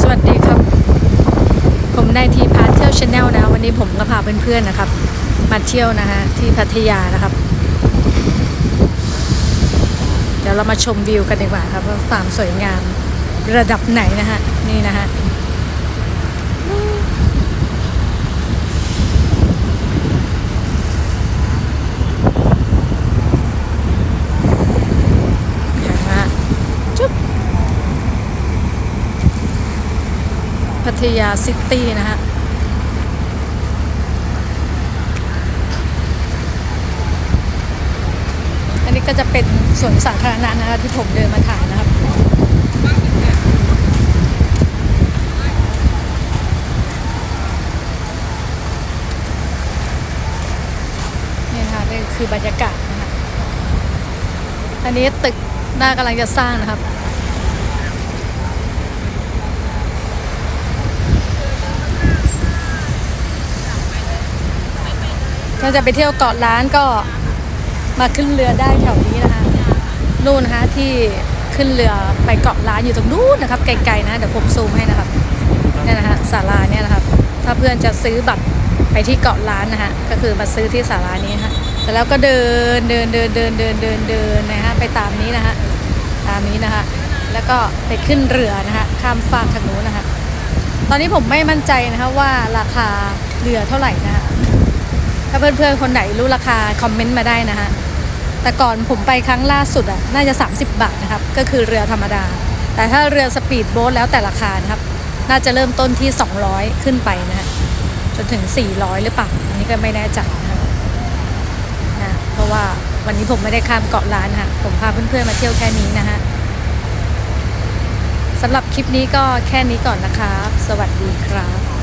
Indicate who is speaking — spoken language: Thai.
Speaker 1: สวัสดีครับ ผมนายทีพาเที่ยวชาแนลนะ วันนี้ผมก็พาเพื่อนๆนะครับ มาเที่ยวนะฮะที่พัทยานะครับ เดี๋ยวเรามาชมวิวกันดีกว่าครับว่าความสวยงามระดับไหนนะฮะนี่นะฮะ นะฮะจุ๊บ พัทยาซิตี้นะฮะอันนี้ก็จะเป็นสวนสาธารณะนะคะที่ผมเดินมาถ่ายนะครับนี่นะคะนี่คือบรรยากาศนะคะอันนี้ตึกหน้ากำลังจะสร้างนะครับ ถ้าจะไปเที่ยวเกาะล้านก็มาขึ้นเรือได้แถวนี้นะคะนู่นนะคะที่ขึ้นเรือไปเกาะล้านอยู่ตรงนู้นนะครับ ไกลๆนะเดี๋ยวผมซูมให้นะครับเนี่ยนะคะศาลาเนี่ยนะครับ ถ้าเพื่อนจะซื้อบัตรไปที่เกาะล้านนะฮะก็คือมาซื้อที่ศาลานี้ฮะเสร็จแล้วก็เดินเดินเดินเดินเดินเดินเดินนะฮะไปตามนี้นะฮะตามนี้นะคะ แล้วก็ไปขึ้นเรือนะฮะข้ามฟากทางนู้นนะคะตอนนี้ผมไม่มั่นใจนะคะว่าราคาเรือเท่าไหร่นะฮะ ถ้าเพื่อนๆคนไหนรู้ราคาคอมเมนต์มาได้นะฮะ แต่ก่อนผมไปครั้งล่าสุดอะน่าจะ 30 บาทนะครับ ก็คือเรือธรรมดา แต่ถ้าเรือสปีดโบ๊ทแล้วแต่ราคานะครับ น่าจะเริ่มต้นที่ 200 ขึ้นไปนะฮะจนถึง 400 หรือเปล่าอันนี้ก็ไม่แน่ใจนะนะเพราะว่าวันนี้ผมไม่ได้ข้ามเกาะล้านฮะผมพาเพื่อนๆมาเที่ยวแค่นี้นะฮะสำหรับคลิปนี้ก็แค่นี้ก่อนนะครับ สวัสดีครับ